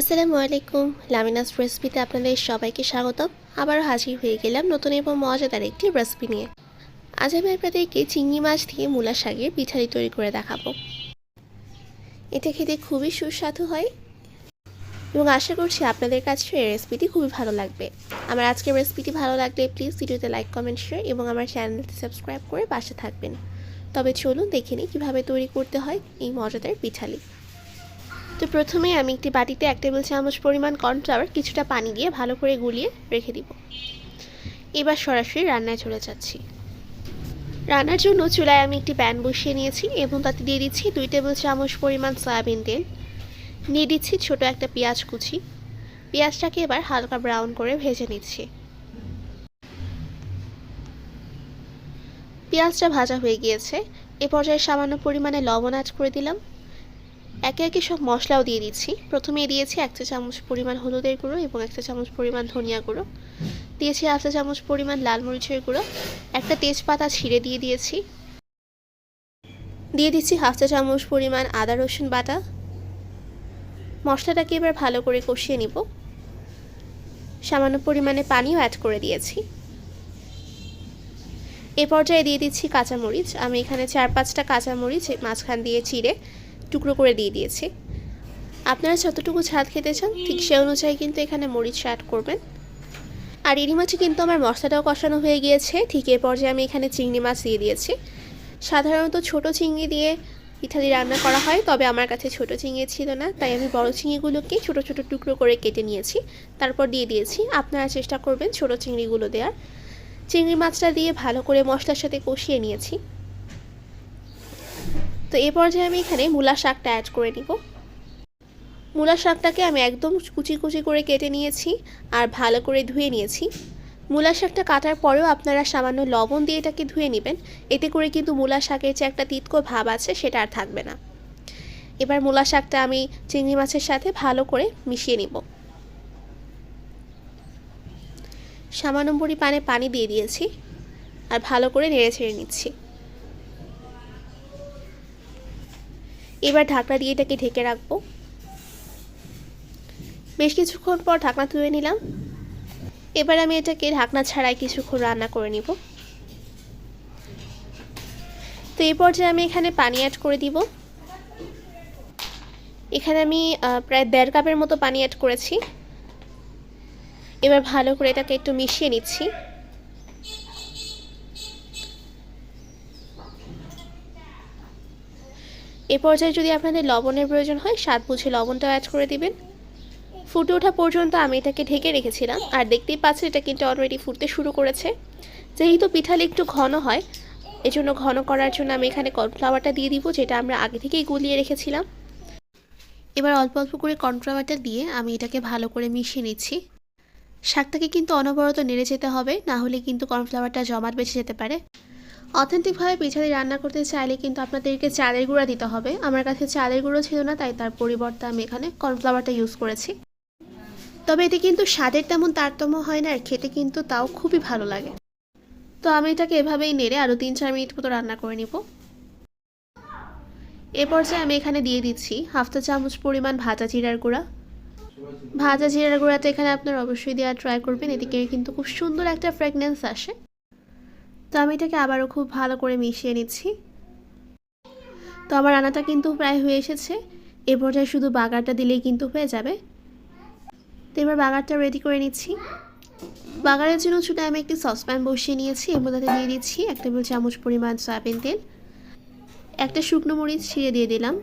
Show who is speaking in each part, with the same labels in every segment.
Speaker 1: আসসালামু আলাইকুম। লামিনাস রেসিপিতে আপনাদের সবাইকে স্বাগতম। আবারও হাজির হয়ে গেলাম নতুন এবং মজাদার একটি রেসিপি নিয়ে। আজ আমি আপনাদেরকে চিংড়ি মাছ দিয়ে মূলা শাকের পিঠারি তৈরি করে দেখাবো। এটা খেতে খুবই সুস্বাদু হয় এবং আশা করছি আপনাদের কাছে এই রেসিপিটি খুবই ভালো লাগবে। আমার আজকের রেসিপিটি ভালো লাগলে প্লিজ ভিডিওতে লাইক, কমেন্ট শেয়ার এবং আমার চ্যানেলটি সাবস্ক্রাইব করে পাশে থাকবেন। তবে চলুন দেখে নিই কীভাবে তৈরি করতে হয় এই মজাদার পিঠালি। তো প্রথমে আমি একটি বাটিতে এক টেবিল চামচ পরিমাণ কর্নফ্লাওয়ার কিছুটা পানি দিয়ে ভালো করে গুলিয়ে রেখে দিব। এবার সরাসরি রান্নায় চলে যাচ্ছি। রান্নার জন্য চুলায় আমি একটি প্যান বসিয়ে নিয়েছি এবং তাতে দিয়ে দিচ্ছি দুই টেবিল চামচ পরিমাণ সয়াবিন তেল। নিয়ে দিচ্ছি ছোট একটা পেঁয়াজ কুচি। পেঁয়াজটাকে এবার হালকা ব্রাউন করে ভেজে নিচ্ছি। পেঁয়াজটা ভাজা হয়ে গিয়েছে। এ পর্যায়ে সামান্য পরিমাণে লবণ অ্যাড করে দিলাম। একে একে সব মশলাও দিয়ে দিচ্ছি। প্রথমে দিয়েছি এক চা চামচ পরিমাণ হলুদের গুঁড়ো এবং এক চা চামচ পরিমাণ ধনিয়া গুঁড়ো। দিয়েছি হাফ চা চামচ পরিমাণ লাল মরিচের গুঁড়ো। একটা তেজপাতা ছিঁড়ে দিয়ে দিয়েছি। দিয়ে দিচ্ছি হাফ চা চামচ পরিমাণ আদা রসুন বাটা। মশলাটাকে এবার ভালো করে কষিয়ে নিব। সামান্য পরিমাণে পানিও অ্যাড করে দিয়েছি। এ পর্যায়ে দিয়ে দিচ্ছি কাঁচামরিচ। আমি এখানে চার পাঁচটা কাঁচামরিচ মাঝখান দিয়ে চিড়ে টুকরো করে দিয়ে দিয়েছি। আপনারা যতটুকু ছাদ খেতে চান, ঠিক সে অনুযায়ী কিন্তু এখানে মরিচ অ্যাড করবেন। আর এরই মাঝে কিন্তু আমার মশলাটাও কষানো হয়ে গিয়েছে। ঠিক এ পর্যায়ে আমি এখানে চিংড়ি মাছ দিয়ে দিয়েছি। সাধারণত ছোট চিংড়ি দিয়ে পিঠালি রান্না করা হয়, তবে আমার কাছে ছোট চিংড়ি ছিল না, তাই আমি বড় চিংড়িগুলোকে ছোট ছোট টুকরো করে কেটে নিয়েছি। তারপর দিয়ে দিয়েছি। আপনারা চেষ্টা করবেন ছোট চিংড়িগুলো দেওয়ার চিংড়ি মাছটা দিয়ে ভালো করে মশলার সাথে কষিয়ে নিয়েছি। তো এ পর্যায়ে আমি এখানে মূলা শাকটা অ্যাড করে নিব। মূলা শাকটাকে আমি একদম কুচি কুচি করে কেটে নিয়েছি আর ভালো করে ধুয়ে নিয়েছি। মূলা শাকটা কাটার পরেও আপনারা সামান্য লবণ দিয়ে এটাকে ধুয়ে নেবেন। এতে করে কিন্তু মূলা শাকের যে একটা তিতকো ভাব আছে সেটা আর থাকবে না। এবার মূলা শাকটা আমি চিংড়ি মাছের সাথে ভালো করে মিশিয়ে নিব। সামান্য পরিমাণে পানি দিয়ে দিয়েছি আর ভালো করে নেড়ে ছেড়ে নিচ্ছি। এবার ঢাকনা দিয়ে এটাকে ঢেকে রাখব। বেশ কিছুক্ষণ পর ঢাকনা তুলে নিলাম। এবার আমি এটাকে ঢাকনা ছাড়াই কিছুক্ষণ রান্না করে নিব। তো এই পর্যায়ে আমি এখানে পানি অ্যাড করে দিব। এখানে আমি প্রায় দেড় কাপের মতো পানি অ্যাড করেছি। এবার ভালো করে এটাকে একটু মিশিয়ে নিচ্ছি। এ পর্যায়ে যদি আপনাদের লবণের প্রয়োজন হয়, স্বাদ বুঝে লবণটাও অ্যাড করে দিবেন। ফুটে ওঠা পর্যন্ত আমি এটাকে ঢেকে রেখেছিলাম, আর দেখতেই পাচ্ছেন এটা কিন্তু অলরেডি ফুটতে শুরু করেছে। যেহেতু পিঠালে একটু ঘন হয়, এজন্য ঘন করার জন্য আমি এখানে কর্নফ্লাওয়ারটা দিয়ে দিব, যেটা আমরা আগে থেকেই গুলিয়ে রেখেছিলাম। এবার অল্প অল্প করে কর্নফ্লাওয়ারটা দিয়ে আমি এটাকে ভালো করে মিশিয়ে নিচ্ছি। শাকটাকে কিন্তু অনবরত নেড়ে যেতে হবে, না হলে কিন্তু কর্নফ্লাওয়ারটা জমাট বেঁচে যেতে পারে। অথেন্টিকভাবে পিঠালি রান্না করতে চাইলে কিন্তু আপনাদেরকে চালের গুঁড়া দিতে হবে। আমার কাছে চালের গুঁড়ো ছিল না, তাই তার পরিবর্তে আমি এখানে কর্নফ্লাওয়ারটা ইউজ করেছি। তবে এতে কিন্তু স্বাদের তেমন তারতম্য হয় না আর খেতে কিন্তু তাও খুবই ভালো লাগে। তো আমি এটাকে এভাবেই নেড়ে আরও তিন চার মিনিট মতো রান্না করে নিব। এ পর্যায়ে আমি এখানে দিয়ে দিচ্ছি হাফটা চামচ পরিমাণ ভাজা জিরার গুঁড়া। ভাজা জিরার গুঁড়াটা এখানে আপনারা অবশ্যই দেওয়া ট্রাই করবেন, এদিকে কিন্তু খুব সুন্দর একটা ফ্রেগনেন্স আসে। তো আমি এটাকে আবারও খুব ভালো করে মিশিয়ে নিচ্ছি। তো আমার রান্নাটা কিন্তু প্রায় হয়ে এসেছে। এ পর্যায়ে শুধু বাগারটা দিলেই কিন্তু হয়ে যাবে। তো এবার বাগারটা রেডি করে নিচ্ছি। বাগারের জন্য চুলে আমি একটি সসপ্যান বসিয়ে নিয়েছি। এর মধ্যে দিয়ে দিচ্ছি এক টেবিল চামচ পরিমাণ সয়াবিন তেল। একটা শুকনো মরিচ ছিঁড়ে দিয়ে দিলাম।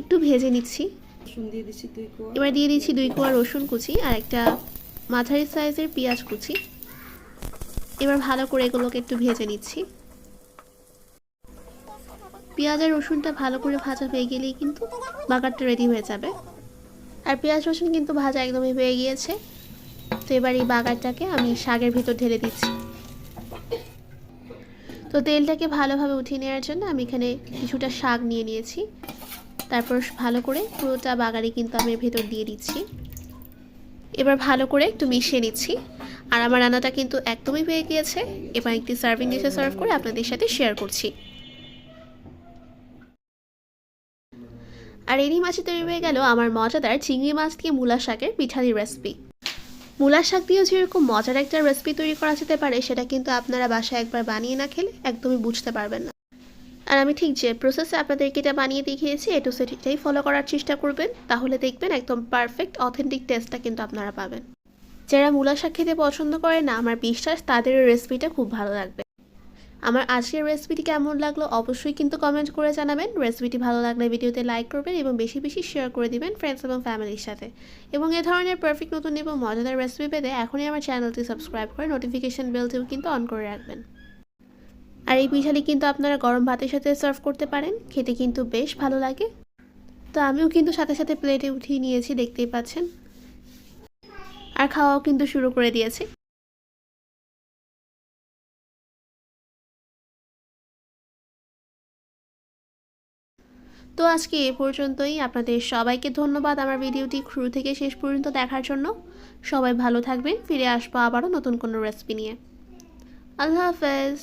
Speaker 1: একটু ভেজে নিচ্ছি। এবার দিয়ে দিচ্ছি দুই কোয়া রসুন কুচি আর একটা মাঝারি সাইজের পেঁয়াজ কুচি। এবার ভালো করে এগুলোকে একটু ভেজে নিচ্ছি। পেঁয়াজ আর রসুনটা ভালো করে ভাজা হয়ে গেলেই কিন্তু বাগারটা রেডি হয়ে যাবে। আর পেঁয়াজ রসুন কিন্তু ভাজা একদমই হয়ে গিয়েছে। তো এবার এই বাগারটাকে আমি শাকের ভিতর ঢেলে দিচ্ছি। তো তেলটাকে ভালোভাবে উঠিয়ে নেওয়ার জন্য আমি এখানে কিছুটা শাক নিয়ে নিয়েছি। তারপর ভালো করে পুরোটা বাগারে কিন্তু আমি ভেতর দিয়ে দিচ্ছি। এবার ভালো করে একটু মিশিয়ে নিচ্ছি। আর আমার রান্নাটা কিন্তু একদমই হয়ে গিয়েছে। এবার একটি সার্ভিং ডিশে সার্ভ করে আপনাদের সাথে শেয়ার করছি। আর এরই মাছে তৈরি হয়ে গেল আমার মজাদার চিংড়ি মাছ দিয়ে মূলা শাকের পিঠালি রেসিপি মূলা শাক দিয়েও যেরকম মজার একটা রেসিপি তৈরি করা যেতে পারে, সেটা কিন্তু আপনারা বাসায় একবার বানিয়ে না খেলে একদমই বুঝতে পারবেন না। আর আমি ঠিক যে প্রসেসে আপনাদেরকে এটা বানিয়ে দেখিয়েছি এটু সেটাই ফলো করার চেষ্টা করবেন। তাহলে দেখবেন একদম পারফেক্ট অথেন্টিক টেস্টটা কিন্তু আপনারা পাবেন। যারা মূলা শাক খেতে পছন্দ করে না, আমার বিশ্বাস তাদের রেসিপিটা খুব ভালো লাগবে। আমার আজকের রেসিপিটি কেমন লাগল অবশ্যই কিন্তু কমেন্ট করে জানাবেন। রেসিপিটি ভালো লাগলে ভিডিওতে লাইক করবেন এবং বেশি বেশি শেয়ার করে দিবেন ফ্রেন্ডস এবং ফ্যামিলির সাথে। এবং এ ধরনের পারফেক্ট নতুন এবং মজাদার রেসিপি পেতে এখনই আমার চ্যানেলটি সাবস্ক্রাইব করে নোটিফিকেশন বেলটিও কিন্তু অন করে রাখবেন। আর এই পিঠালি কিন্তু আপনারা গরম ভাতের সাথে সার্ভ করতে পারেন, খেতে কিন্তু বেশ ভালো লাগে। তো আমিও কিন্তু সাথে সাথে প্লেটে উঠিয়ে নিয়েছি, দেখতেই পাচ্ছেন। আর খাওয়াও কিন্তু শুরু করে দিয়েছি। তো আজকে এ পর্যন্তই। আপনাদের সবাইকে ধন্যবাদ আমার ভিডিওটি শুরু থেকে শেষ পর্যন্ত দেখার জন্য। সবাই ভালো থাকবেন, ফিরে আসব আবারও নতুন কোনো রেসিপি নিয়ে। আল্লাহ হাফেজ।